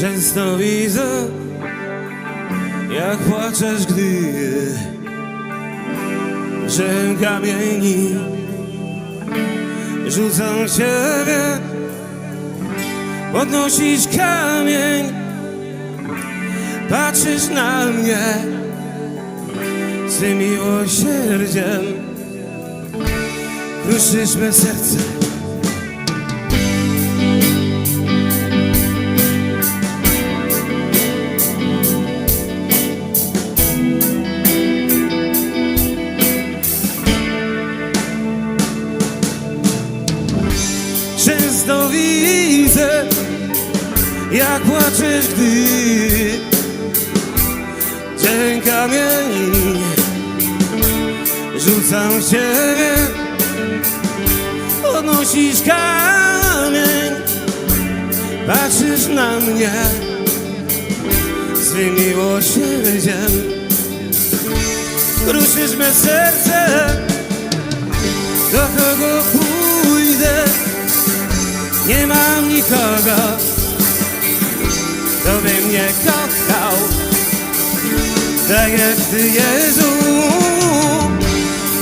Często widzę, jak płaczesz, gdy że kamieni rzucam ciebie. Podnosisz kamień, patrzysz na mnie z miłosierdziem, kruszysz me serce. Jak płaczesz, gdy dzień kamieni rzucam w ciebie. Podnosisz kamień, patrzysz na mnie swym miłosierdziem. Ruszysz me serce, do kogo pójdę. Nie mam nikogo, kochał Tak jak Ty, Jezu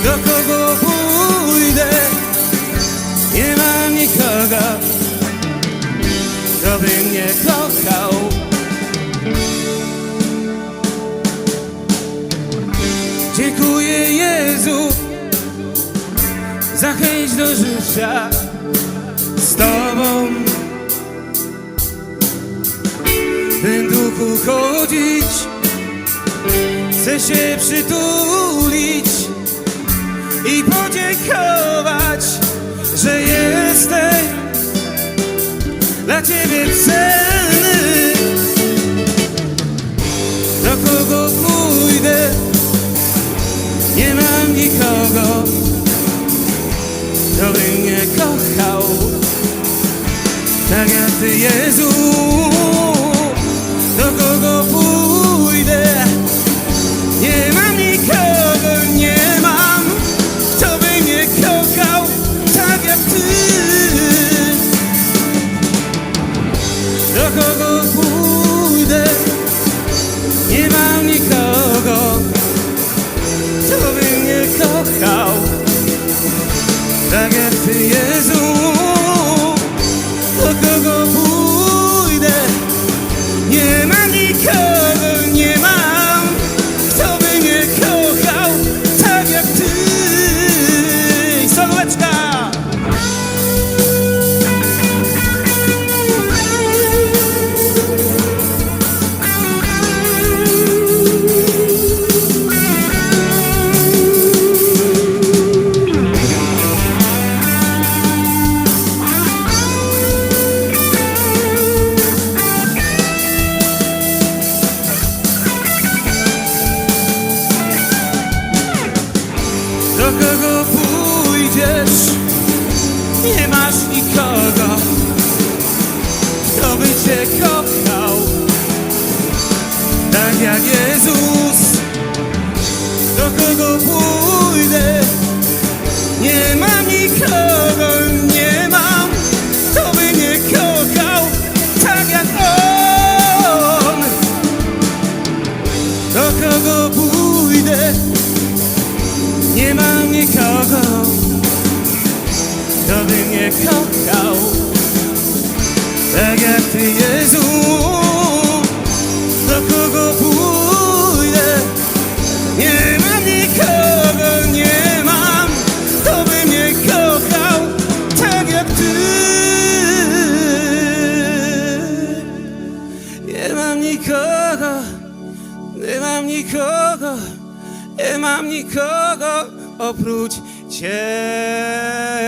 Do kogo pójdę? Nie mam nikogo, kto by mnie kochał. Dziękuję Jezu za chęć do życia. Z Tobą By duchu chodzić. Chcę się przytulić I podziękować Że jesteś Dla Ciebie cenny. Do kogo pójdę? Nie mam nikogo Pójdę? Nie mam nikogo, kto by mnie kochał, tak jak Ty, Jezu kochał tak jak Jezus. Do kogo pójdę? Nie mam nikogo, nie mam, kto by mnie kochał tak jak On. Do kogo pójdę? Nie mam nikogo, kto by mnie kochał Tak jak Ty, Jezu Do kogo pójdę Nie mam nikogo, nie mam Kto by mnie kochał Tak jak Ty Nie mam nikogo Nie mam nikogo nie mam nikogo oprócz Ciebie.